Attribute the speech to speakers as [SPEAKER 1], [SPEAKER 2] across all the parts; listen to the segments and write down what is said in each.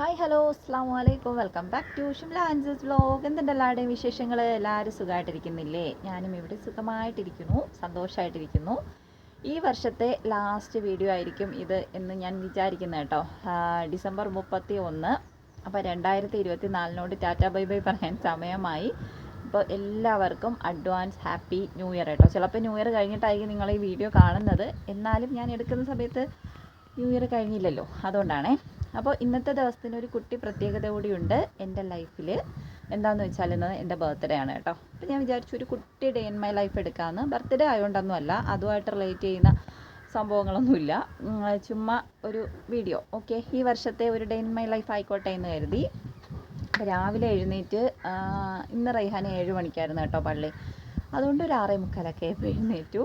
[SPEAKER 1] Hi hello അസ്സാം വലൈക്കും welcome back to Shimla ആൻസസ് വ്ലോഗ് എന്തുണ്ട് എല്ലാവരുടെയും വിശേഷങ്ങൾ എല്ലാവരും സുഖമായിട്ടിരിക്കുന്നില്ലേ ഞാനും ഇവിടെ സുഖമായിട്ടിരിക്കുന്നു സന്തോഷമായിട്ടിരിക്കുന്നു ഈ വർഷത്തെ ലാസ്റ്റ് വീഡിയോ ആയിരിക്കും ഇത് എന്ന് ഞാൻ വിചാരിക്കുന്നത് കേട്ടോ. ഡിസംബർ മുപ്പത്തി ഒന്ന് അപ്പോൾ രണ്ടായിരത്തി ഇരുപത്തി നാലിനോട് ടാറ്റ ബൈ ബൈ പറയാൻ സമയമായി. അപ്പോൾ എല്ലാവർക്കും അഡ്വാൻസ് ഹാപ്പി ന്യൂ ഇയർ കേട്ടോ. ചിലപ്പോൾ ന്യൂ ഇയർ കഴിഞ്ഞിട്ടായിരിക്കും നിങ്ങൾ ഈ വീഡിയോ കാണുന്നത്. എന്നാലും ഞാൻ എടുക്കുന്ന സമയത്ത് ന്യൂ ഇയർ കഴിഞ്ഞില്ലല്ലോ. അതുകൊണ്ടാണേ. അപ്പോൾ ഇന്നത്തെ ദിവസത്തിന് ഒരു കുട്ടി പ്രത്യേകത കൂടിയുണ്ട് എന്റെ ലൈഫിൽ. എന്താണെന്ന് വെച്ചാൽ ഇന്ന് എന്റെ ബർത്ത്ഡേ ആണ് കേട്ടോ. അപ്പോൾ ഞാൻ വിചാരിച്ചു ഒരു കുട്ടി ഡേ ഇൻ മൈ ലൈഫ് എടുക്കാമെന്ന്. ബർത്ത്ഡേ ആയതുകൊണ്ടൊന്നും അതുമായിട്ട് റിലേറ്റ് ചെയ്യുന്ന സംഭവങ്ങളൊന്നുമില്ല. ചുമ്മാ ഒരു വീഡിയോ ഓക്കെ? ഈ വർഷത്തെ ഒരു ഡേ ഇൻ മൈ ലൈഫ് ആയിക്കോട്ടെ എന്ന് കരുതി. രാവിലെ എഴുന്നേറ്റ് ഇന്ന് റൈഹാന ഏഴ് മണിക്കായിരുന്നു കേട്ടോ പള്ളി. അതുകൊണ്ട് ഒരു ആറേ മുക്കാലൊക്കെ എഴുന്നേറ്റു.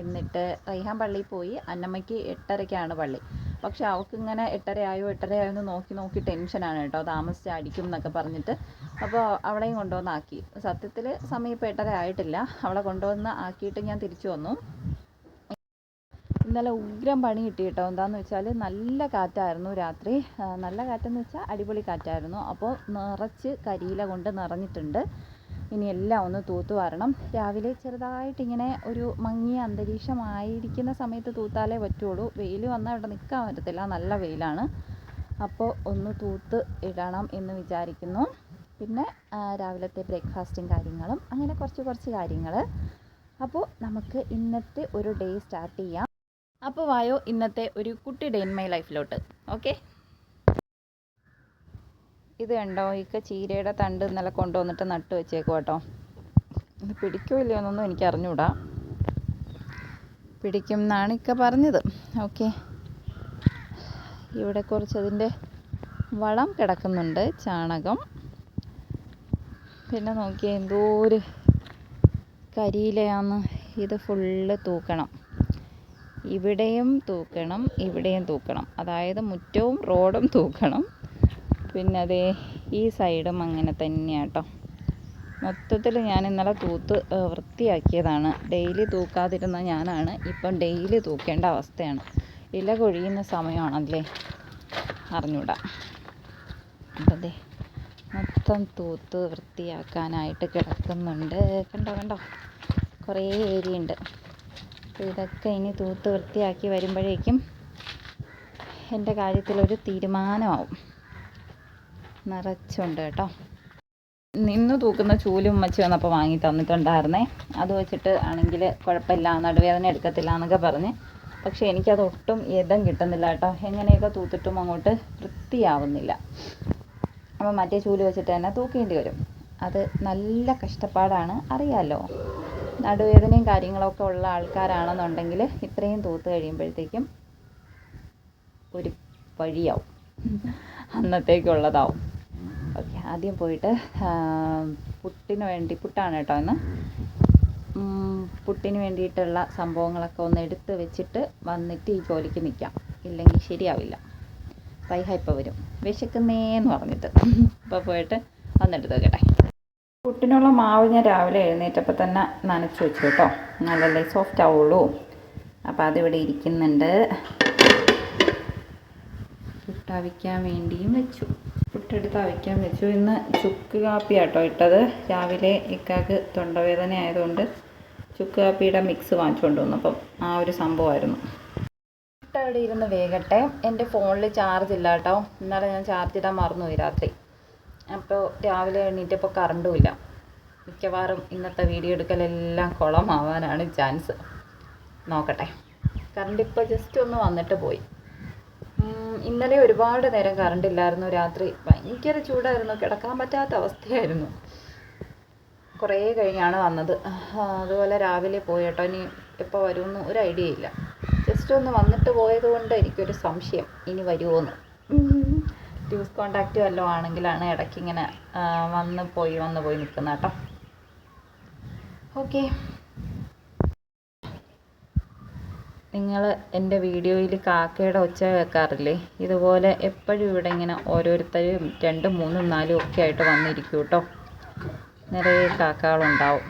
[SPEAKER 1] എന്നിട്ട് റൈഹാൻ പള്ളിയിൽ പോയി. അന്നമ്മയ്ക്ക് എട്ടരയ്ക്കാണ് പള്ളി. പക്ഷെ അവൾക്ക് ഇങ്ങനെ എട്ടരയായോ എട്ടരയായോ എന്ന് നോക്കി നോക്കി ടെൻഷനാണ് കേട്ടോ. താമസിച്ച് അടിക്കും എന്നൊക്കെ പറഞ്ഞിട്ട്. അപ്പോൾ അവളെയും കൊണ്ടുവന്ന് ആക്കി. സത്യത്തിൽ സമയം ഇപ്പോൾ എട്ടര ആയിട്ടില്ല. അവളെ കൊണ്ടുവന്ന് ആക്കിയിട്ട് ഞാൻ തിരിച്ചു വന്നു. ഇന്നലെ ഉഗ്രം പണി കിട്ടി കേട്ടോ. എന്താന്ന് വെച്ചാൽ നല്ല കാറ്റായിരുന്നു രാത്രി. നല്ല കാറ്റെന്ന് വെച്ചാൽ അടിപൊളി കാറ്റായിരുന്നു. അപ്പോൾ നിറച്ച് കരിയില കൊണ്ട് നിറഞ്ഞിട്ടുണ്ട്. ഇനി എല്ലാം ഒന്ന് തൂത്തു വരണം. രാവിലെ ചെറുതായിട്ട് ഇങ്ങനെ ഒരു മങ്ങിയ അന്തരീക്ഷമായിരിക്കുന്ന സമയത്ത് തൂത്താലേ പറ്റുള്ളൂ. വെയിൽ വന്നാൽ ഇവിടെ നിൽക്കാൻ പറ്റത്തില്ല. നല്ല വെയിലാണ്. അപ്പോൾ ഒന്ന് തൂത്ത് ഇടണം എന്ന് വിചാരിക്കുന്നു. പിന്നെ രാവിലത്തെ ബ്രേക്ക്ഫാസ്റ്റും കാര്യങ്ങളും അങ്ങനെ കുറച്ച് കുറച്ച് കാര്യങ്ങൾ അപ്പോൾ നമുക്ക് ഇന്നത്തെ ഒരു ഡേ സ്റ്റാർട്ട് ചെയ്യാം. അപ്പോൾ വായോ ഇന്നത്തെ ഒരു കുട്ടി ഡേ ഇൻ മൈ ലൈഫിലോട്ട്. ഓക്കെ? ഇത് കണ്ടോ? ഇക്ക ചീരയുടെ തണ്ട് ഇന്നലെ കൊണ്ടുവന്നിട്ട് നട്ട് വെച്ചേക്കും കേട്ടോ ഇത് പിടിക്കോ ഇല്ലയോ എന്നൊന്നും എനിക്ക് അറിഞ്ഞൂടാ. പിടിക്കും എന്നാണ് ഇക്ക പറഞ്ഞത്. ഓക്കെ. ഇവിടെ കുറച്ച് അതിന്റെ വളം കിടക്കുന്നുണ്ട് ചാണകം. പിന്നെ നോക്കിയേ എന്തോ ഒരു കരിയിലയാന്ന്. ഇത് ഫുള്ള് തൂക്കണം. ഇവിടെയും തൂക്കണം ഇവിടെയും തൂക്കണം. അതായത് മുറ്റവും റോഡും തൂക്കണം. പിന്നെ അതേ ഈ സൈഡും അങ്ങനെ തന്നെയാണ് കേട്ടോ മൊത്തത്തിൽ ഞാൻ ഇന്നലെ തൂത്ത് വൃത്തിയാക്കിയതാണ്. ഡെയിലി തൂക്കാതിരുന്ന ഞാനാണ്. ഇപ്പം ഡെയിലി തൂക്കേണ്ട അവസ്ഥയാണ്. ഇല കൊഴിയുന്ന സമയമാണല്ലേ? അറിഞ്ഞൂടാ. അപ്പം ദേ മൊത്തം തൂത്ത് വൃത്തിയാക്കാനായിട്ട് കിടക്കുന്നുണ്ട്. കണ്ടോ കണ്ടോ? കുറേ ഏരിയ ഉണ്ട് അപ്പോൾ ഇതൊക്കെ ഇനി തൂത്ത് വൃത്തിയാക്കി വരുമ്പോഴേക്കും എന്റെ കാര്യത്തിലൊരു തീരുമാനമാവും. നിറച്ചുണ്ട് കേട്ടോ. നിന്ന് തൂക്കുന്ന ചൂലും ഉമ്മച്ചി വന്നപ്പോൾ വാങ്ങി തന്നിട്ടുണ്ടായിരുന്നേ. അത് വെച്ചിട്ട് ആണെങ്കിൽ കുഴപ്പമില്ല നടുവേദന എടുക്കത്തില്ല എന്നൊക്കെ പറഞ്ഞ്. പക്ഷേ എനിക്കത് ഒട്ടും യഥം കിട്ടുന്നില്ല കേട്ടോ. എങ്ങനെയൊക്കെ തൂത്തിട്ടും അങ്ങോട്ട് വൃത്തിയാവുന്നില്ല. അപ്പോൾ മറ്റേ ചൂൽ വെച്ചിട്ട് തന്നെ തൂക്കേണ്ടി വരും. അത് നല്ല കഷ്ടപ്പാടാണ്. അറിയാമല്ലോ നടുവേദനയും കാര്യങ്ങളൊക്കെ ഉള്ള ആൾക്കാരാണെന്നുണ്ടെങ്കിൽ ഇത്രയും തൂത്ത് കഴിയുമ്പോഴത്തേക്കും ഒരു വഴിയാവും. അന്നത്തേക്കുള്ളതാവും. ഓക്കെ ആദ്യം പോയിട്ട് പുട്ടിന് വേണ്ടി പുട്ടാണ് കേട്ടോ ഇന്ന്. പുട്ടിന് വേണ്ടിയിട്ടുള്ള സംഭവങ്ങളൊക്കെ ഒന്ന് എടുത്ത് വെച്ചിട്ട് വന്നിട്ട് ഈ ജോലിക്ക് നിൽക്കാം ഇല്ലെങ്കിൽ ശരിയാവില്ല. റൈഹ ഇപ്പോൾ വരും. വിശക്കുന്നേന്ന് പറഞ്ഞിട്ട്. അപ്പോൾ പോയിട്ട് വന്നെടുത്ത് വെക്കട്ടെ പുട്ടിനുള്ള മാവ് ഞാൻ രാവിലെ എഴുന്നേറ്റപ്പോൾ തന്നെ നനച്ച് വെച്ചു കേട്ടോ. നല്ലല്ലേ സോഫ്റ്റ് ആവുള്ളൂ. അപ്പോൾ അതിവിടെ ഇരിക്കുന്നുണ്ട്. പുട്ടാവിക്കാൻ വേണ്ടിയും വെച്ചു. പുട്ടെടുത്ത് അവിക്കാൻ വെച്ചു. ഇന്ന് ചുക്ക് കാപ്പി ആട്ടോ ഇട്ടത്. രാവിലെ ഇക്കാക്ക് തൊണ്ടവേദന ആയതുകൊണ്ട് ചുക്ക് കാപ്പിയുടെ മിക്സ് വാങ്ങിച്ചുകൊണ്ട് വന്നു. അപ്പം ആ ഒരു സംഭവമായിരുന്നു. പുട്ട് അവിടെ ഇരുന്ന് വേഗട്ടെ എന്റെ ഫോണിൽ ചാർജ് ഇല്ല കേട്ടോ. ഇന്നലെ ഞാൻ ചാർജ് ഇടാൻ മറന്നുപോയി രാത്രി. അപ്പോൾ രാവിലെ എണീറ്റപ്പോൾ കറണ്ടും ഇല്ല. മിക്കവാറും ഇന്നത്തെ വീഡിയോ എടുക്കലെല്ലാം കുളമാവാനാണ് ചാൻസ് നോക്കട്ടെ. കറണ്ട് ഇപ്പോൾ ജസ്റ്റ് ഒന്ന് വന്നിട്ട് പോയി. ഇന്നലെ ഒരുപാട് നേരം കറണ്ട് ഇല്ലായിരുന്നു. രാത്രി ഭയങ്കര ചൂടായിരുന്നു. കിടക്കാൻ പറ്റാത്ത അവസ്ഥയായിരുന്നു. കുറേ കഴിഞ്ഞാണ് വന്നത്. അതുപോലെ രാവിലെ പോയി കേട്ടോ ഇനി എപ്പോൾ വരുമെന്ന് ഒരു ഐഡിയ ഇല്ല. ജസ്റ്റ് ഒന്ന് വന്നിട്ട് പോയത് കൊണ്ട് എനിക്കൊരു സംശയം. ഇനി വരുമോന്ന് ലൂസ് കോണ്ടാക്റ്റ് വല്ലതും ആണെങ്കിലാണ് ഇടയ്ക്ക് ഇങ്ങനെ വന്ന് പോയി വന്ന് പോയി നിൽക്കുന്നത് കേട്ടോ. ഓക്കെ നിങ്ങൾ എന്റെ വീഡിയോയിൽ കാക്കയുടെ ഒച്ച കേൾക്കാറില്ലേ? ഇതുപോലെ എപ്പോഴും ഇവിടെ ഇങ്ങനെ ഓരോരുത്തരും രണ്ടും മൂന്നും നാലും ഒക്കെ ആയിട്ട് വന്നിരിക്കും കേട്ടോ. നിറയെ കാക്കകളുണ്ടാവും.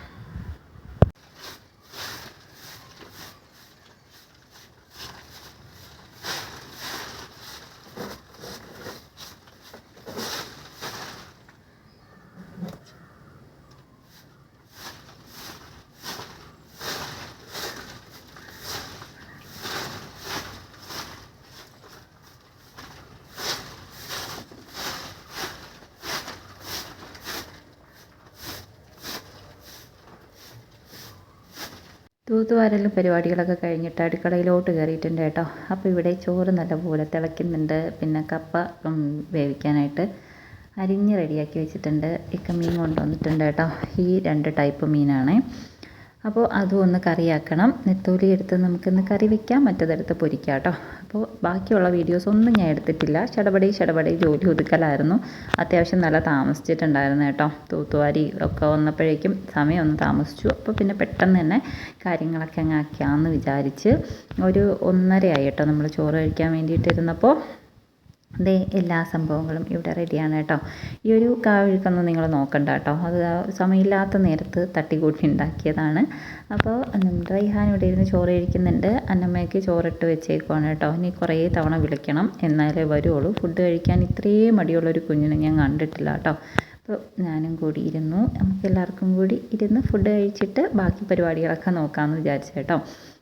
[SPEAKER 1] തൂത്തുവാരലും പരിപാടികളൊക്കെ കഴിഞ്ഞിട്ട് അടുക്കളയിലോട്ട് കയറിയിട്ടുണ്ട് കേട്ടോ. അപ്പോൾ ഇവിടെ ചോറ് നല്ലപോലെ തിളയ്ക്കുന്നുണ്ട്. പിന്നെ കപ്പ വേവിക്കാനായിട്ട് അരിഞ്ഞ് റെഡിയാക്കി വെച്ചിട്ടുണ്ട്. ഇക്ക മീൻ കൊണ്ടുവന്നിട്ടുണ്ട് കേട്ടോ. ഈ രണ്ട് ടൈപ്പ് മീനാണ്. അപ്പോൾ അതും ഒന്ന് കറിയാക്കണം. നെത്തോലി എടുത്ത് നമുക്കിന്ന് കറി വെക്കാം. മറ്റതെടുത്ത് പൊരിക്കാം കേട്ടോ. അപ്പോൾ ബാക്കിയുള്ള വീഡിയോസ് ഒന്നും ഞാൻ എടുത്തിട്ടില്ല. ചടപടി ചടപടി ജോലി ഒതുക്കലായിരുന്നു. അത്യാവശ്യം നല്ല താമസിച്ചിട്ടുണ്ടായിരുന്നു കേട്ടോ. തൂത്തുവാരി ഒക്കെ വന്നപ്പോഴേക്കും സമയം ഒന്ന് താമസിച്ചു. അപ്പോൾ പിന്നെ പെട്ടെന്ന് തന്നെ കാര്യങ്ങളൊക്കെ അങ്ങ് ആക്കിയാന്ന് വിചാരിച്ച് ഒരു ഒന്നരയായി കേട്ടോ നമ്മൾ ചോറ് കഴിക്കാൻ വേണ്ടിയിട്ടിരുന്നപ്പോൾ. ദേ എല്ലാ സംഭവങ്ങളും ഇവിടെ റെഡിയാണ് കേട്ടോ. ഈ ഒരു കാവഴുക്കൊന്നും നിങ്ങൾ നോക്കണ്ട കേട്ടോ. അത് സമയമില്ലാത്ത നേരത്ത് തട്ടിക്കൂട്ടി ഉണ്ടാക്കിയതാണ്. അപ്പോൾ റൈഹാൻ ഇവിടെ ഇരുന്ന് ചോറ് കഴിക്കുന്നുണ്ട്. അന്നമ്മയ്ക്ക് ചോറിട്ട് വെച്ചേക്കുവാണ് കേട്ടോ. ഇനി കുറേ തവണ വിളിക്കണം. എന്നാലേ വരുള്ളൂ ഫുഡ് കഴിക്കാൻ ഇത്രയും മടിയുള്ളൊരു കുഞ്ഞിനെ ഞാൻ കണ്ടിട്ടില്ല കേട്ടോ. അപ്പോൾ ഞാനും കൂടി ഇരുന്നു. നമുക്ക് എല്ലാവർക്കും കൂടി ഇരുന്ന് ഫുഡ് കഴിച്ചിട്ട് ബാക്കി പരിപാടികളൊക്കെ നോക്കാമെന്ന് വിചാരിച്ചു കേട്ടോ.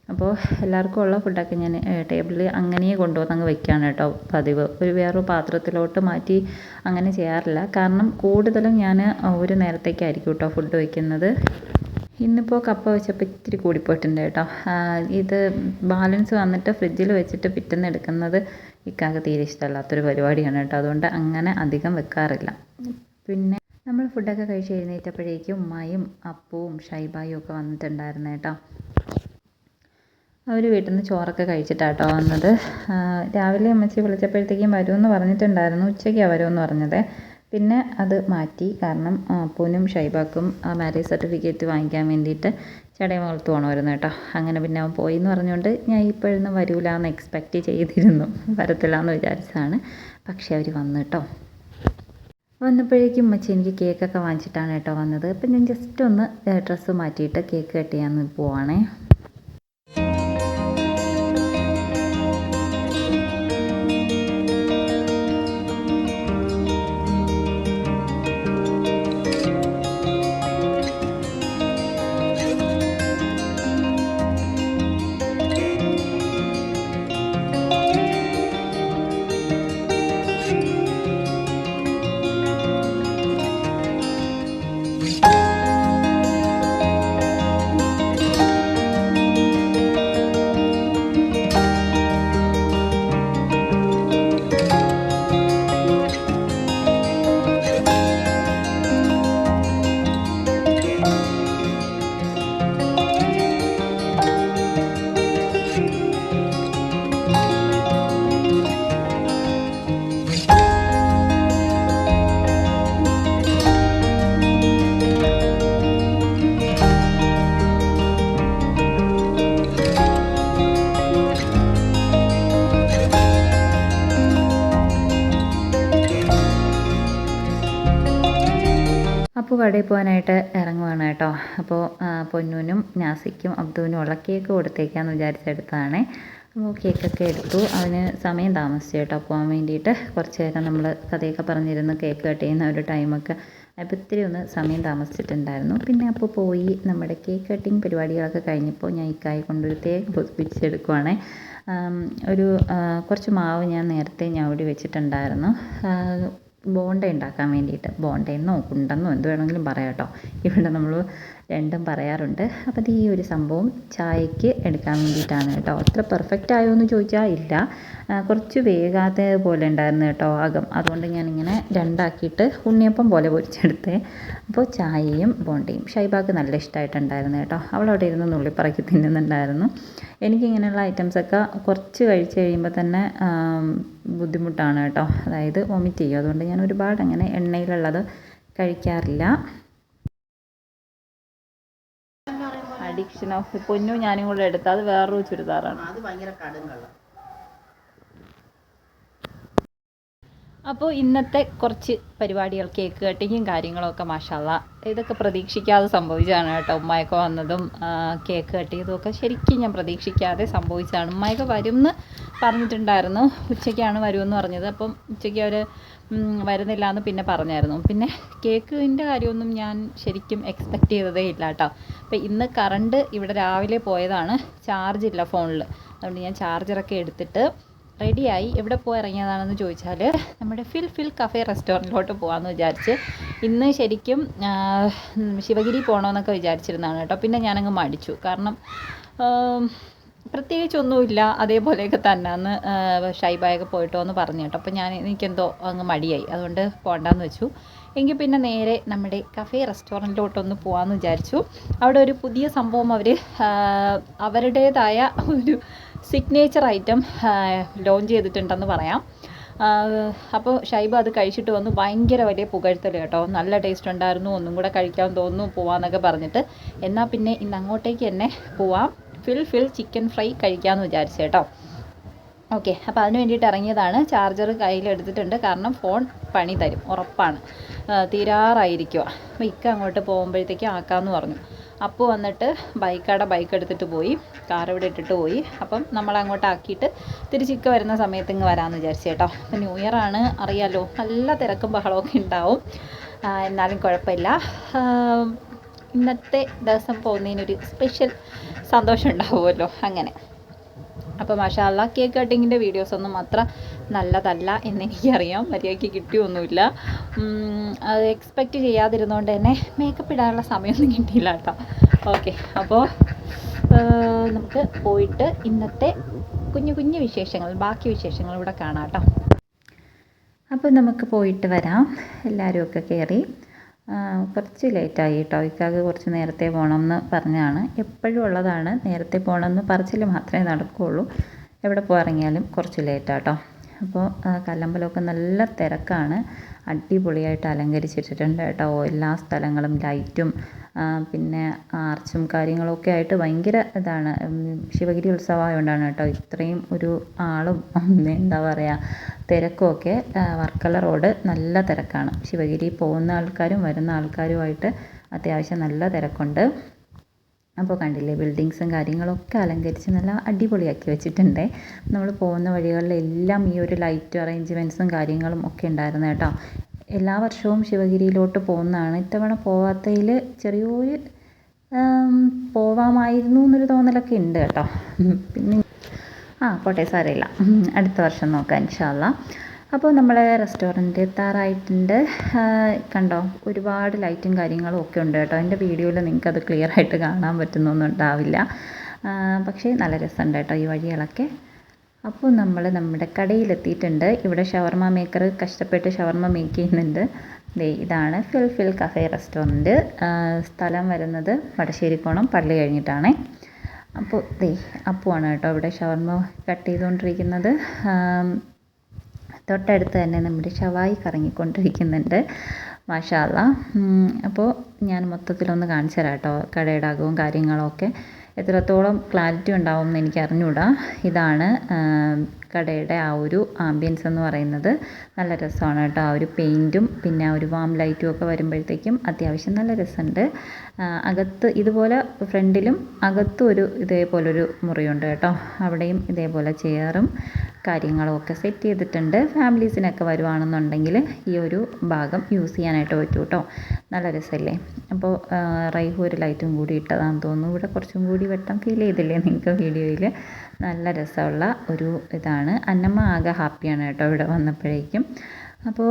[SPEAKER 1] അപ്പോൾ എല്ലാവർക്കും ഉള്ള ഫുഡൊക്കെ ഞാൻ ടേബിളിൽ അങ്ങനെ കൊണ്ടുവന്ന് അങ്ങ് വെക്കുകയാണ് കേട്ടോ പതിവ്. ഒരു വേറൊരു പാത്രത്തിലോട്ട് മാറ്റി അങ്ങനെ ചെയ്യാറില്ല. കാരണം കൂടുതലും ഞാൻ ഒരു നേരത്തേക്കായിരിക്കും കേട്ടോ ഫുഡ് വയ്ക്കുന്നത് ഇന്നിപ്പോൾ കപ്പ വെച്ചപ്പോൾ ഇത്തിരി കൂടിപ്പോയിട്ടുണ്ട് കേട്ടോ. ഇത് ബാലൻസ് വന്നിട്ട് ഫ്രിഡ്ജിൽ വെച്ചിട്ട് പിറ്റേന്ന് എടുക്കുന്നത് ഇക്കാക്ക് തീരെ ഇഷ്ടമല്ലാത്തൊരു പരിപാടിയാണ് കേട്ടോ. അതുകൊണ്ട് അങ്ങനെ അധികം വെക്കാറില്ല. പിന്നെ നമ്മൾ ഫുഡൊക്കെ കഴിച്ച് എഴുന്നേറ്റപ്പോഴേക്കും ഉമ്മായും അപ്പവും ഷൈബായും ഒക്കെ വന്നിട്ടുണ്ടായിരുന്നു കേട്ടോ. അവർ വീട്ടിൽ നിന്ന് ചോറൊക്കെ കഴിച്ചിട്ടാണ് കേട്ടോ വന്നത് രാവിലെ അമ്മച്ചി വിളിച്ചപ്പോഴത്തേക്കും വരുമെന്ന് പറഞ്ഞിട്ടുണ്ടായിരുന്നു. ഉച്ചയ്ക്കാണ് വരുമെന്ന് പറഞ്ഞത്. പിന്നെ അത് മാറ്റി. കാരണം അപ്പൂനും പൂനും ഷൈബാക്കും മാരേജ് സർട്ടിഫിക്കറ്റ് വാങ്ങിക്കാൻ വേണ്ടിയിട്ട് ചടയമംഗലത്ത് പോകണമായിരുന്നു കേട്ടോ. അങ്ങനെ പിന്നെ അവൻ പോയി എന്ന് പറഞ്ഞുകൊണ്ട് ഞാൻ ഇപ്പോഴൊന്നും വരൂല എന്ന് എക്സ്പെക്റ്റ് ചെയ്തിരുന്നു. വരത്തില്ല എന്ന് വിചാരിച്ചതാണ്. പക്ഷേ അവർ വന്നു കേട്ടോ. വന്നപ്പോഴേക്കും ഉമ്മച്ചി എനിക്ക് കേക്കൊക്കെ വാങ്ങിച്ചിട്ടാണ് കേട്ടോ വന്നത്. അപ്പം ഞാൻ ജസ്റ്റ് ഒന്ന് ഡ്രസ്സ് മാറ്റിയിട്ട് കേക്ക് കട്ട് ചെയ്യാൻ പോവാണേ. കടയിൽ പോകാനായിട്ട് ഇറങ്ങുവാണ് കേട്ടോ. അപ്പോൾ പൊന്നുവിനും നാസിക്കും അബ്ദുവിനും ഉള്ള കേക്ക് കൊടുത്തേക്കാന്ന് വിചാരിച്ചെടുത്തതാണേ. അപ്പോൾ കേക്കൊക്കെ എടുത്തു. അതിന് സമയം താമസിച്ചു കേട്ടോ പോകാൻ വേണ്ടിയിട്ട്. കുറച്ച് നേരം നമ്മൾ കഥയൊക്കെ പറഞ്ഞിരുന്ന് കേക്ക് കട്ട് ചെയ്യുന്ന ഒരു ടൈമൊക്കെ അപ്പോൾ ഇത്തിരി ഒന്ന് സമയം താമസിച്ചിട്ടുണ്ടായിരുന്നു. പിന്നെ അപ്പോൾ പോയി നമ്മുടെ കേക്ക് കട്ടിങ് പരിപാടികളൊക്കെ കഴിഞ്ഞപ്പോൾ ഞാൻ ഇക്കായി കൊണ്ടൊരു തേക്ക് പൊതിപ്പിച്ചെടുക്കുവാണേ ഒരു കുറച്ച് മാവ് ഞാൻ നേരത്തെ ഞാൻ അവിടെ വെച്ചിട്ടുണ്ടായിരുന്നു ബോണ്ട ഉണ്ടാക്കാൻ വേണ്ടിയിട്ട്. ബോണ്ടയെന്നോ കുണ്ടെന്നോ എന്ത് വേണമെങ്കിലും പറയാം കേട്ടോ. ഇവിടെ നമ്മൾ രണ്ടും പറയാറുണ്ട്. അപ്പോൾ ഈ ഒരു സംഭവം ചായക്ക് എടുക്കാൻ വേണ്ടിയിട്ടാണ് കേട്ടോ. അത്ര പെർഫെക്റ്റ് ആയോ എന്ന് ചോദിച്ചാൽ ഇല്ല. കുറച്ച് വേകാതെ പോലെ ഉണ്ടായിരുന്നു കേട്ടോ അകം. അതുകൊണ്ട് ഞാനിങ്ങനെ രണ്ടാക്കിയിട്ട് ഉണ്ണിയപ്പം പോലെ പൊരിച്ചെടുത്തേ. അപ്പോൾ ചായയും ബോണ്ടയും. ഷൈബാക്ക് നല്ല ഇഷ്ടമായിട്ടുണ്ടായിരുന്നു കേട്ടോ. അവളവിടെ ഇരുന്ന് നുള്ളിപ്പറക്കി തിന്നുന്നുണ്ടായിരുന്നു. എനിക്കിങ്ങനെയുള്ള ഐറ്റംസൊക്കെ കുറച്ച് കഴിച്ച് കഴിയുമ്പോൾ തന്നെ ബുദ്ധിമുട്ടാണ് കേട്ടോ. അതായത് വൊമിറ്റ് ചെയ്യും. അതുകൊണ്ട് ഞാൻ ഒരുപാട് അങ്ങനെ എണ്ണയിലുള്ളത് കഴിക്കാറില്ല. അഡിക്ഷൻ ഓഫ് പൊന്നു ഞാനും കൂടെ എടുത്ത അത് വേറൊരു ചുരിദാറാണ്.
[SPEAKER 2] അത് ഭയങ്കര കടും കള്ളം.
[SPEAKER 1] അപ്പോൾ ഇന്നത്തെ കുറച്ച് പരിപാടികൾ കേക്ക് കട്ടിങ്ങും കാര്യങ്ങളൊക്കെ മാഷാല്ല ഇതൊക്കെ പ്രതീക്ഷിക്കാതെ സംഭവിച്ചതാണ് കേട്ടോ. ഉമ്മയൊക്കെ വന്നതും കേക്ക് കട്ട് ശരിക്കും ഞാൻ പ്രതീക്ഷിക്കാതെ സംഭവിച്ചതാണ്. ഉമ്മയൊക്കെ വരും എന്ന് പറഞ്ഞിട്ടുണ്ടായിരുന്നു. ഉച്ചയ്ക്കാണ് വരുമെന്ന് പറഞ്ഞത്. അപ്പം ഉച്ചയ്ക്ക് അവർ വരുന്നില്ല എന്ന് പിന്നെ പറഞ്ഞായിരുന്നു. പിന്നെ കേക്കിന്റെ കാര്യമൊന്നും ഞാൻ ശരിക്കും എക്സ്പെക്റ്റ് ചെയ്തതേ ഇല്ല കേട്ടോ. അപ്പോൾ ഇന്ന് കറണ്ട് ഇവിടെ രാവിലെ പോയതാണ്. ചാർജ് ഇല്ല ഫോണിൽ അതുകൊണ്ട് ഞാൻ ചാർജറൊക്കെ എടുത്തിട്ട് റെഡിയായി എവിടെ പോയി ഇറങ്ങിയതാണെന്ന് ചോദിച്ചാൽ നമ്മുടെ ഫിൽ ഫിൽ കഫേ റെസ്റ്റോറന്റിലോട്ട് പോകാമെന്ന് വിചാരിച്ച് ഇന്ന് ശരിക്കും ശിവഗിരി പോകണമെന്നൊക്കെ വിചാരിച്ചിരുന്നതാണ് കേട്ടോ. പിന്നെ ഞാനങ്ങ് മടിച്ചു. കാരണം പ്രത്യേകിച്ചൊന്നുമില്ല. അതേപോലെയൊക്കെ തന്നെ അന്ന് ഷൈബായൊക്കെ പോയിട്ടോ എന്ന് പറഞ്ഞു കേട്ടോ. അപ്പോൾ ഞാൻ എനിക്കെന്തോ അങ്ങ് മടിയായി. അതുകൊണ്ട് പോകണ്ടെന്ന് വെച്ചു. എങ്കിൽ പിന്നെ നേരെ നമ്മുടെ കഫേ റെസ്റ്റോറന്റിലോട്ടൊന്ന് പോകാമെന്ന് വിചാരിച്ചു. അവിടെ ഒരു പുതിയ സംഭവം അവർ അവരുടേതായ ഒരു സിഗ്നേച്ചർ ഐറ്റം ലോഞ്ച് ചെയ്തിട്ടുണ്ടെന്ന് പറയാം. അപ്പോൾ ഷൈബ അത് കഴിച്ചിട്ട് വന്നു. ഭയങ്കര വലിയ പുകഴ്ത്തൽ കേട്ടോ. നല്ല ടേസ്റ്റ് ഉണ്ടായിരുന്നു. ഒന്നും കൂടെ കഴിക്കാൻ തോന്നുന്നു പോവാന്നൊക്കെ പറഞ്ഞിട്ട്. എന്നാൽ പിന്നെ ഇന്ന് അങ്ങോട്ടേക്ക് തന്നെ പോവാം. ഫിൽ ഫിൽ ചിക്കൻ ഫ്രൈ കഴിക്കാമെന്ന് വിചാരിച്ചു കേട്ടോ. ഓക്കെ അപ്പോൾ അതിന് വേണ്ടിയിട്ട് ഇറങ്ങിയതാണ്. ചാർജർ കയ്യിലെടുത്തിട്ടുണ്ട് കാരണം ഫോൺ പണി തരും. ഉറപ്പാണ്. തീരാറായിരിക്കുക അപ്പോൾ ഇക്ക അങ്ങോട്ട് പോകുമ്പോഴത്തേക്കും ആക്കാമെന്ന് പറഞ്ഞു. അപ്പോൾ വന്നിട്ട് ബൈക്കാടെ ബൈക്ക് എടുത്തിട്ട് പോയി. കാർ ഇവിടെ ഇട്ടിട്ട് പോയി. അപ്പം നമ്മൾ അങ്ങോട്ട് ആക്കിയിട്ട് തിരിച്ചിക്ക വരുന്ന സമയത്ത് ഇങ്ങ് വരാമെന്ന് വിചാരിച്ചു കേട്ടോ. അപ്പം ന്യൂ ഇയർ ആണ്. അറിയാലോ നല്ല തിരക്കും ബഹളമൊക്കെ ഉണ്ടാവും. എന്നാലും കുഴപ്പമില്ല. ഇന്നത്തെ ദിവസം പോകുന്നതിനൊരു സ്പെഷ്യൽ സന്തോഷം ഉണ്ടാവുമല്ലോ അങ്ങനെ അപ്പോൾ മഷാല കേക്ക് കട്ടിങ്ങിന്റെ വീഡിയോസൊന്നും അത്ര നല്ലതല്ല എന്നെനിക്കറിയാം. മര്യാദയ്ക്ക് കിട്ടിയൊന്നുമില്ല. അത് എക്സ്പെക്റ്റ് ചെയ്യാതിരുന്നതുകൊണ്ട് തന്നെ മേക്കപ്പ് ഇടാനുള്ള സമയമൊന്നും കിട്ടിയില്ല കേട്ടോ. ഓക്കെ അപ്പോൾ നമുക്ക് പോയിട്ട് ഇന്നത്തെ കുഞ്ഞു കുഞ്ഞു വിശേഷങ്ങൾ ബാക്കി വിശേഷങ്ങൾ ഇവിടെ കാണാം കേട്ടോ. അപ്പോൾ നമുക്ക് പോയിട്ട് വരാം. എല്ലാവരും ഒക്കെ കയറി കുറച്ച് ലേറ്റായി കേട്ടോ ഇക്കാക്ക് കുറച്ച് നേരത്തെ പോകണം എന്ന് പറഞ്ഞാണ്. എപ്പോഴും ഉള്ളതാണ്. നേരത്തെ പോകണം എന്ന് പറച്ചിൽ മാത്രമേ നടക്കുകയുള്ളൂ എവിടെ പോയിറങ്ങിയാലും കുറച്ച് ലേറ്റാട്ടോ അപ്പോൾ കല്ലമ്പലമൊക്കെ നല്ല തിരക്കാണ്. അടിപൊളിയായിട്ട് അലങ്കരിച്ചിട്ടിട്ടുണ്ട് കേട്ടോ. എല്ലാ സ്ഥലങ്ങളും ലൈറ്റും പിന്നെ ആർച്ചും കാര്യങ്ങളൊക്കെ ആയിട്ട് ഭയങ്കര ഇതാണ്. ശിവഗിരി ഉത്സവമായതുകൊണ്ടാണ് കേട്ടോ ഇത്രയും ഒരു ആളും എന്താ പറയുക തിരക്കുമൊക്കെ വർക്കല റോഡ് നല്ല തിരക്കാണ്. ശിവഗിരി പോകുന്ന ആൾക്കാരും വരുന്ന ആൾക്കാരുമായിട്ട് അത്യാവശ്യം നല്ല തിരക്കുണ്ട്. അപ്പോൾ കണ്ടില്ലേ ബിൽഡിങ്സും കാര്യങ്ങളൊക്കെ അലങ്കരിച്ച് നല്ല അടിപൊളിയാക്കി വെച്ചിട്ടുണ്ട്. നമ്മൾ പോകുന്ന വഴികളിലെല്ലാം ഈ ഒരു ലൈറ്റ് അറേഞ്ച്മെന്റ്സും കാര്യങ്ങളും ഒക്കെ ഉണ്ടായിരുന്നു കേട്ടോ. എല്ലാ വർഷവും ശിവഗിരിയിലോട്ട് പോകുന്നതാണ്. ഇത്തവണ പോവാത്തതിൽ ചെറിയൊരു പോവാമായിരുന്നു എന്നൊരു തോന്നലൊക്കെ ഉണ്ട് കേട്ടോ. പിന്നെ ആ പോട്ടെ സാരമില്ല. അടുത്ത വർഷം നോക്കാം ഇൻഷാല്ല അപ്പോൾ നമ്മളെ റെസ്റ്റോറന്റ് എത്താറായിട്ടുണ്ട്. കണ്ടോ ഒരുപാട് ലൈറ്റും കാര്യങ്ങളും ഒക്കെ ഉണ്ട് കേട്ടോ. എന്റെ വീഡിയോയിൽ നിങ്ങൾക്കത് ക്ലിയർ ആയിട്ട് കാണാൻ പറ്റുന്നൊന്നും ഉണ്ടാവില്ല. പക്ഷേ നല്ല രസമുണ്ട് കേട്ടോ ഈ വഴികളൊക്കെ. അപ്പോൾ നമ്മൾ നമ്മുടെ കടയിലെത്തിയിട്ടുണ്ട്. ഇവിടെ ഷവർമ മേക്കർ കഷ്ടപ്പെട്ട് ഷവർമ മേക്ക് ചെയ്യുന്നുണ്ട്. ദേ ഇതാണ് ഫിൽ ഫിൽ കഫേ റെസ്റ്റോറന്റ്. സ്ഥലം വരുന്നത് വടശ്ശേരിക്കോണം പള്ളി കഴിഞ്ഞിട്ടാണേ. അപ്പോൾ ദേ അപ്പുവാണ് കേട്ടോ ഇവിടെ ഷവർമ കട്ട് ചെയ്തുകൊണ്ടിരിക്കുന്നത്. തൊട്ടടുത്ത് തന്നെ നമ്മുടെ ഷവായി കറങ്ങിക്കൊണ്ടിരിക്കുന്നുണ്ട്. മാഷാല്ല അപ്പോൾ ഞാൻ മൊത്തത്തിലൊന്ന് കാണിച്ചു തരാം കേട്ടോ കടയുടെ അകവും കാര്യങ്ങളൊക്കെ. എത്രത്തോളം ക്ലാരിറ്റി ഉണ്ടാവും എന്ന് എനിക്ക് അറിഞ്ഞുകൂടാ ഇതാണ് കടയുടെ ആ ഒരു ആംബിയൻസ് എന്ന് പറയുന്നത് നല്ല രസമാണ് കേട്ടോ. ആ ഒരു പെയിന്റും പിന്നെ ആ ഒരു വാം ലൈറ്റും ഒക്കെ വരുമ്പോഴത്തേക്കും അത്യാവശ്യം നല്ല രസമുണ്ട്. അകത്ത് ഇതുപോലെ ഫ്രണ്ടിലും അകത്തും ഒരു ഇതേപോലൊരു മുറിയുണ്ട് കേട്ടോ. അവിടെയും ഇതേപോലെ ചെയറും കാര്യങ്ങളും ഒക്കെ സെറ്റ് ചെയ്തിട്ടുണ്ട്. ഫാമിലീസിനൊക്കെ വരുവാണെന്നുണ്ടെങ്കിൽ ഈ ഒരു ഭാഗം യൂസ് ചെയ്യാനായിട്ട് പറ്റും കേട്ടോ. നല്ല രസമല്ലേ? അപ്പോൾ റൈഹു ഒരു ലൈറ്റും കൂടി ഇട്ടതാണെന്ന് തോന്നുന്നു. ഇവിടെ കുറച്ചും കൂടി വെട്ടം ഫീൽ ചെയ്തില്ലേ നിങ്ങൾക്ക് വീഡിയോയിൽ നല്ല രസമുള്ള ഒരു ഇതാണ്. അന്നമ്മ ആകെ ഹാപ്പിയാണ് കേട്ടോ ഇവിടെ വന്നപ്പോഴേക്കും. അപ്പോൾ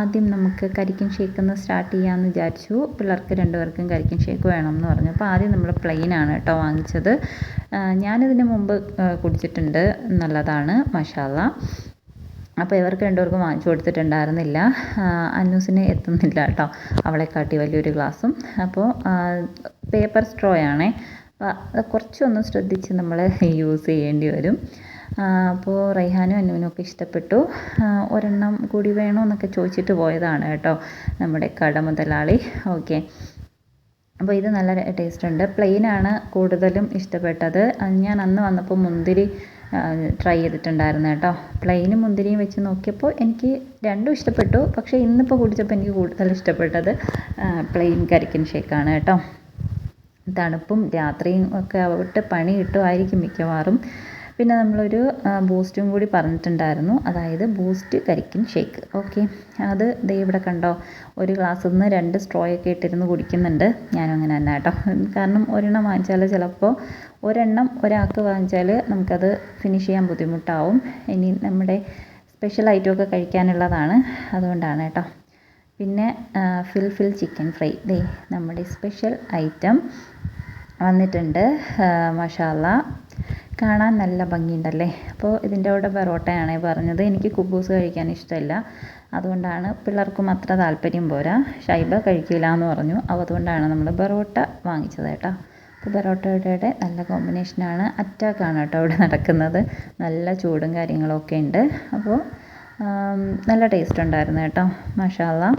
[SPEAKER 1] ആദ്യം നമുക്ക് കരിക്കൻ ഷേക്ക് ഒന്ന് സ്റ്റാർട്ട് ചെയ്യാമെന്ന് വിചാരിച്ചു. പിള്ളേർക്ക് രണ്ടുപേർക്കും കരിക്കൻ ഷേക്ക് വേണം എന്ന് പറഞ്ഞു. അപ്പോൾ ആദ്യം നമ്മൾ പ്ലെയിൻ ആണ് കേട്ടോ വാങ്ങിച്ചത്. ഞാനിതിന് മുമ്പ് കുടിച്ചിട്ടുണ്ട്. നല്ലതാണ് മഷാല അപ്പോൾ ഇവർക്ക് രണ്ടുപേർക്കും വാങ്ങിച്ചു കൊടുത്തിട്ടുണ്ടായിരുന്നില്ല. അന്നൂസിന് എത്തുന്നില്ല കേട്ടോ. അവളെ കാട്ടി വലിയൊരു ഗ്ലാസ്സും അപ്പോൾ പേപ്പർ സ്ട്രോ ആണേ കുറച്ചൊന്ന് ശ്രദ്ധിച്ച് നമ്മൾ യൂസ് ചെയ്യേണ്ടി വരും. അപ്പോൾ റൈഹാനും ഒക്കെ ഇഷ്ടപ്പെട്ടു. ഒരെണ്ണം കൂടി വേണമെന്നൊക്കെ ചോദിച്ചിട്ട് പോയതാണ് കേട്ടോ നമ്മുടെ കട മുതലാളി. ഓക്കെ അപ്പോൾ ഇത് നല്ല ടേസ്റ്റ് ഉണ്ട്. പ്ലെയിനാണ് കൂടുതലും ഇഷ്ടപ്പെട്ടത്. ഞാൻ അന്ന് വന്നപ്പോൾ മുന്തിരി ട്രൈ ചെയ്തിട്ടുണ്ടായിരുന്നു കേട്ടോ. പ്ലെയിനും മുന്തിരിയും വെച്ച് നോക്കിയപ്പോൾ എനിക്ക് രണ്ടും ഇഷ്ടപ്പെട്ടു. പക്ഷേ ഇന്നിപ്പോൾ കുടിച്ചപ്പോൾ എനിക്ക് കൂടുതൽ ഇഷ്ടപ്പെട്ടത് പ്ലെയിൻ കരിക്കൻ ഷേക്കാണ് കേട്ടോ. തണുപ്പും രാത്രിയും ഒക്കെ ആവട്ടെ പണി കിട്ടുമായിരിക്കും മിക്കവാറും. പിന്നെ നമ്മളൊരു ബൂസ്റ്റും കൂടി പറഞ്ഞിട്ടുണ്ടായിരുന്നു. അതായത് ബൂസ്റ്റ് കരിക്കിൻ ഷേക്ക്. ഓക്കെ. അത് ദേ ഇവിടെ കണ്ടോ. ഒരു ഗ്ലാസ്സിൽ നിന്ന് രണ്ട് സ്ട്രോയൊക്കെ ഇട്ടിരുന്ന് കുടിക്കുന്നുണ്ട്. ഞാനും അങ്ങനെ തന്നെ കേട്ടോ. കാരണം ഒരെണ്ണം വാങ്ങിച്ചാൽ ചിലപ്പോൾ ഒരെണ്ണം ഒരാൾക്ക് വാങ്ങിച്ചാൽ നമുക്കത് ഫിനിഷ് ചെയ്യാൻ ബുദ്ധിമുട്ടാവും. ഇനി നമ്മുടെ സ്പെഷ്യൽ ഐറ്റമൊക്കെ കഴിക്കാനുള്ളതാണ്. അതുകൊണ്ടാണ് കേട്ടോ. പിന്നെ ഫിൽ ഫിൽ ചിക്കൻ ഫ്രൈ ദേ നമ്മുടെ സ്പെഷ്യൽ ഐറ്റം വന്നിട്ടുണ്ട്. മഷാല കാണാൻ നല്ല ഭംഗിയുണ്ടല്ലേ? അപ്പോൾ ഇതിന്റെ കൂടെ പെറോട്ടയാണ് പറഞ്ഞത്. എനിക്ക് കുബൂസ് കഴിക്കാൻ ഇഷ്ടമില്ല. അതുകൊണ്ടാണ് പിള്ളേർക്കും അത്ര താല്പര്യം പോരാ. ഷൈബ കഴിക്കില്ല എന്ന് പറഞ്ഞു. അപ്പോൾ അതുകൊണ്ടാണ് നമ്മൾ പെറോട്ട വാങ്ങിച്ചത് കേട്ടോ. അപ്പോൾ പെറോട്ടയുടെ നല്ല കോമ്പിനേഷനാണ് അറ്റാക്കാണ് കേട്ടോ അവിടെ നടക്കുന്നത്. നല്ല ചൂടും കാര്യങ്ങളൊക്കെ ഉണ്ട്. അപ്പോൾ നല്ല ടേസ്റ്റ് ഉണ്ടായിരുന്നു കേട്ടോ ഇതിന്റെ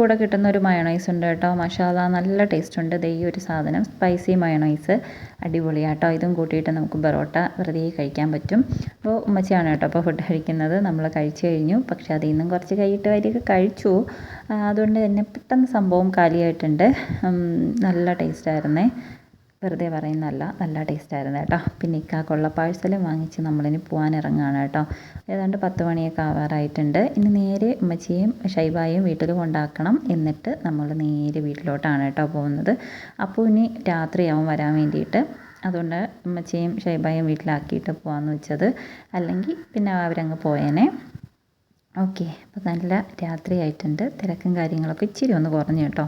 [SPEAKER 1] കൂടെ കിട്ടുന്ന ഒരു മയണൈസ് ഉണ്ട് കേട്ടോ. മഷാല നല്ല ടേസ്റ്റ് ഉണ്ട്. ഈ ഒരു സാധനം സ്പൈസി മയണൈസ് അടിപൊളിയാട്ടോ. ഇതും കൂട്ടിയിട്ട് നമുക്ക് ബറോട്ട വെറുതെ കഴിക്കാൻ പറ്റും. അപ്പോൾ ഉമ്മച്ചിയാണ് കേട്ടോ അപ്പോൾ ഫുഡ് കഴിക്കുന്നത്. നമ്മൾ കഴിച്ചു കഴിഞ്ഞു. പക്ഷേ അതിൽ നിന്നും കുറച്ച് കഴിയിട്ട് വരിക കഴിച്ചു. അതുകൊണ്ട് തന്നെ പെട്ടെന്ന് സംഭവം കാലിയായിട്ടുണ്ട്. നല്ല ടേസ്റ്റായിരുന്നേ വെറുതെ പറയുന്നതല്ല നല്ല ടേസ്റ്റ് ആയിരുന്നു കേട്ടോ. പിന്നെ ഇക്കാക്കുള്ള പാഴ്സലും വാങ്ങിച്ച് നമ്മളിനി പോകാനിറങ്ങുകയാണ് കേട്ടോ. ഏതാണ്ട് പത്ത് മണിയൊക്കെ ആവാറായിട്ടുണ്ട്. ഇനി നേരെ ഉമ്മച്ചിയും ഷൈബായും വീട്ടിൽ കൊണ്ടാക്കണം. എന്നിട്ട് നമ്മൾ നേരെ വീട്ടിലോട്ടാണ് കേട്ടോ പോകുന്നത്. അപ്പോൾ ഇനി രാത്രിയാവും വരാൻ വേണ്ടിയിട്ട്. അതുകൊണ്ട് ഉമ്മച്ചിയും ഷൈബായും വീട്ടിലാക്കിയിട്ട് പോകാമെന്ന് വെച്ചത്. അല്ലെങ്കിൽ പിന്നെ അവരങ്ങ് പോയേനെ. ഓക്കെ. അപ്പോൾ നല്ല രാത്രിയായിട്ടുണ്ട്. തിരക്കും കാര്യങ്ങളൊക്കെ ഇച്ചിരി ഒന്ന് കുറഞ്ഞു കേട്ടോ.